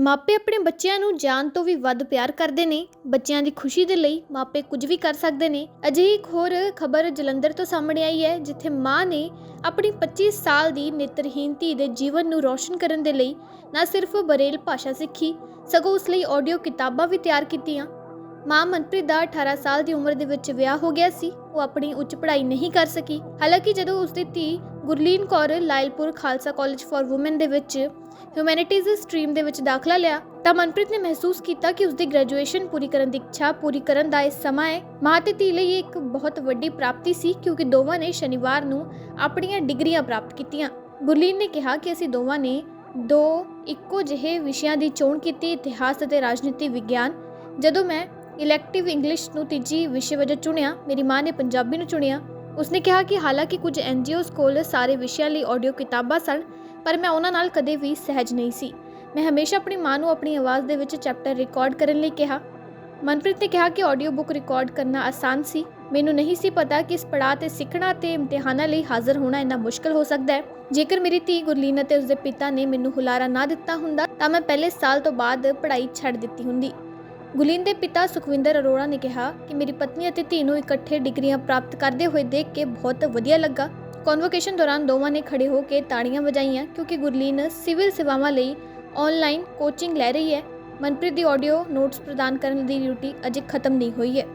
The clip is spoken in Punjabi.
ਮਾਪੇ ਆਪਣੇ ਬੱਚਿਆਂ ਨੂੰ ਜਾਨ ਤੋਂ ਵੀ ਵੱਧ ਪਿਆਰ ਕਰਦੇ ਨੇ। ਬੱਚਿਆਂ ਦੀ ਖੁਸ਼ੀ ਦੇ ਲਈ ਮਾਪੇ ਕੁਝ ਵੀ ਕਰ ਸਕਦੇ ਨੇ। ਅਜਿਹੀ ਇੱਕ ਹੋਰ ਖਬਰ ਜਲੰਧਰ ਤੋਂ ਸਾਹਮਣੇ ਆਈ ਹੈ, ਜਿੱਥੇ ਮਾਂ ਨੇ ਆਪਣੀ 25 ਸਾਲ ਦੀ ਨੇਤਰਹੀਨ ਧੀ ਦੇ ਜੀਵਨ ਨੂੰ ਰੌਸ਼ਨ ਕਰਨ ਦੇ ਲਈ ਨਾ ਸਿਰਫ ਬਰੇਲ ਭਾਸ਼ਾ ਸਿੱਖੀ, ਸਗੋਂ ਉਸ ਲਈ ਆਡੀਓ ਕਿਤਾਬਾਂ ਵੀ ਤਿਆਰ ਕੀਤੀਆਂ। ਮਾਂ ਮਨਪ੍ਰੀਤ ਦਾ 18 ਸਾਲ ਦੀ ਉਮਰ ਦੇ ਵਿੱਚ ਵਿਆਹ ਹੋ ਗਿਆ ਸੀ। ਉਹ ਆਪਣੀ ਉੱਚ ਪੜ੍ਹਾਈ ਨਹੀਂ ਕਰ ਸਕੀ। ਹਾਲਾਂਕਿ ਜਦੋਂ ਉਸ ਦੀ ਧੀ Gurleen Kaur Lyallpur Khalsa college for women ਦੇ ਵਿੱਚ ਹਿਊਮੈਨਿਟੀਜ਼ ਸਟਰੀਮ ਦੇ ਵਿੱਚ ਦਾਖਲਾ ਲਿਆ, ਤਾਂ ਮਨਪ੍ਰੀਤ ਨੇ ਮਹਿਸੂਸ ਕੀਤਾ ਕਿ ਉਸਦੀ ਗ੍ਰੈਜੂਏਸ਼ਨ ਪੂਰੀ ਕਰਨ ਦੀ ਇੱਛਾ ਪੂਰੀ ਕਰਨ ਦਾ ਇਹ ਸਮਾਂ ਹੈ। ਮਾਂ ਤੇ ਧੀ ਲਈ ਇਹ ਇੱਕ ਬਹੁਤ ਵੱਡੀ ਪ੍ਰਾਪਤੀ ਸੀ, ਕਿਉਂਕਿ ਦੋਵਾਂ ਨੇ ਸ਼ਨੀਵਾਰ ਨੂੰ ਆਪਣੀਆਂ ਡਿਗਰੀਆਂ ਪ੍ਰਾਪਤ ਕੀਤੀਆਂ। ਗੁਰਲੀਨ ਨੇ ਕਿਹਾ ਕਿ ਅਸੀਂ ਦੋਵਾਂ ਨੇ ਦੋ ਇੱਕੋ ਜਿਹੇ ਵਿਸ਼ਿਆਂ ਦੀ ਚੋਣ ਕੀਤੀ, ਇਤਿਹਾਸ ਅਤੇ ਰਾਜਨੀਤੀ ਵਿਗਿਆਨ। ਜਦੋਂ ਮੈਂ ਇਲੈਕਟਿਵ ਇੰਗਲਿਸ਼ ਨੂੰ ਤੀਜੀ ਵਿਸ਼ੇ ਵਜੋਂ ਚੁਣਿਆ, ਮੇਰੀ ਮਾਂ ਨੇ ਪੰਜਾਬੀ ਨੂੰ ਚੁਣਿਆ। ਉਸਨੇ ਕਿਹਾ ਕਿ ਹਾਲਾਂਕਿ ਕੁਝ ਐਨਜੀਓਜ਼ ਕੋਲ ਸਾਰੇ ਵਿਸ਼ਿਆਂ ਲਈ ਆਡੀਓ ਕਿਤਾਬਾਂ ਸਨ, ਪਰ ਮੈਂ ਉਹਨਾਂ ਨਾਲ ਕਦੇ ਵੀ ਸਹਿਜ ਨਹੀਂ ਸੀ। ਮੈਂ ਹਮੇਸ਼ਾ ਆਪਣੀ ਮਾਂ ਨੂੰ ਆਪਣੀ ਆਵਾਜ਼ ਦੇ ਵਿੱਚ ਚੈਪਟਰ ਰਿਕਾਰਡ ਕਰਨ ਲਈ ਕਿਹਾ। ਮਨਪ੍ਰੀਤ ਨੇ ਕਿਹਾ ਕਿ ਆਡੀਓ ਬੁੱਕ ਰਿਕਾਰਡ ਕਰਨਾ ਆਸਾਨ ਸੀ। ਮੈਨੂੰ ਨਹੀਂ ਸੀ ਪਤਾ ਕਿ ਇਸ ਪੜਾਅ ਤੇ ਸਿੱਖਣਾ ਤੇ ਇਮਤਿਹਾਨਾਂ ਲਈ ਹਾਜ਼ਰ ਹੋਣਾ ਇੰਨਾ ਮੁਸ਼ਕਲ ਹੋ ਸਕਦਾ ਹੈ। ਜੇਕਰ ਮੇਰੀ ਧੀ ਗੁਰਲੀਨ ਅਤੇ ਉਸਦੇ ਪਿਤਾ ਨੇ ਮੈਨੂੰ ਹੁਲਾਰਾ ਨਾ ਦਿੱਤਾ ਹੁੰਦਾ, ਤਾਂ ਮੈਂ ਪਹਿਲੇ ਸਾਲ ਤੋਂ ਬਾਅਦ ਪੜ੍ਹਾਈ ਛੱਡ ਦਿੱਤੀ ਹੁੰਦੀ। ਗੁਲੀਨ ਦੇ ਪਿਤਾ ਸੁਖਵਿੰਦਰ ਅਰੋੜਾ ਨੇ ਕਿਹਾ ਕਿ ਮੇਰੀ ਪਤਨੀ ਅਤੇ ਧੀ ਨੂੰ ਇਕੱਠੇ ਡਿਗਰੀਆਂ ਪ੍ਰਾਪਤ ਕਰਦੇ ਹੋਏ ਦੇਖ ਕੇ ਬਹੁਤ ਵਧੀਆ ਲੱਗਾ। ਕਨਵੋਕੇਸ਼ਨ ਦੌਰਾਨ ਦੋਵਾਂ ਨੇ ਖੜੇ ਹੋ ਕੇ ਤਾੜੀਆਂ ਵਜਾਈਆਂ ਕਿਉਂਕਿ ਗੁਰਲੀਨ ਸਿਵਲ ਸੇਵਾਵਾਂ ਲਈ ਆਨਲਾਈਨ ਕੋਚਿੰਗ ਲੈ ਰਹੀ ਹੈ। ਮਨਪ੍ਰੀਤ ਦੀ ਆਡੀਓ ਨੋਟਸ ਪ੍ਰਦਾਨ ਕਰਨ ਦੀ ਡਿਊਟੀ ਅਜੇ ਖਤਮ ਨਹੀਂ ਹੋਈ ਹੈ।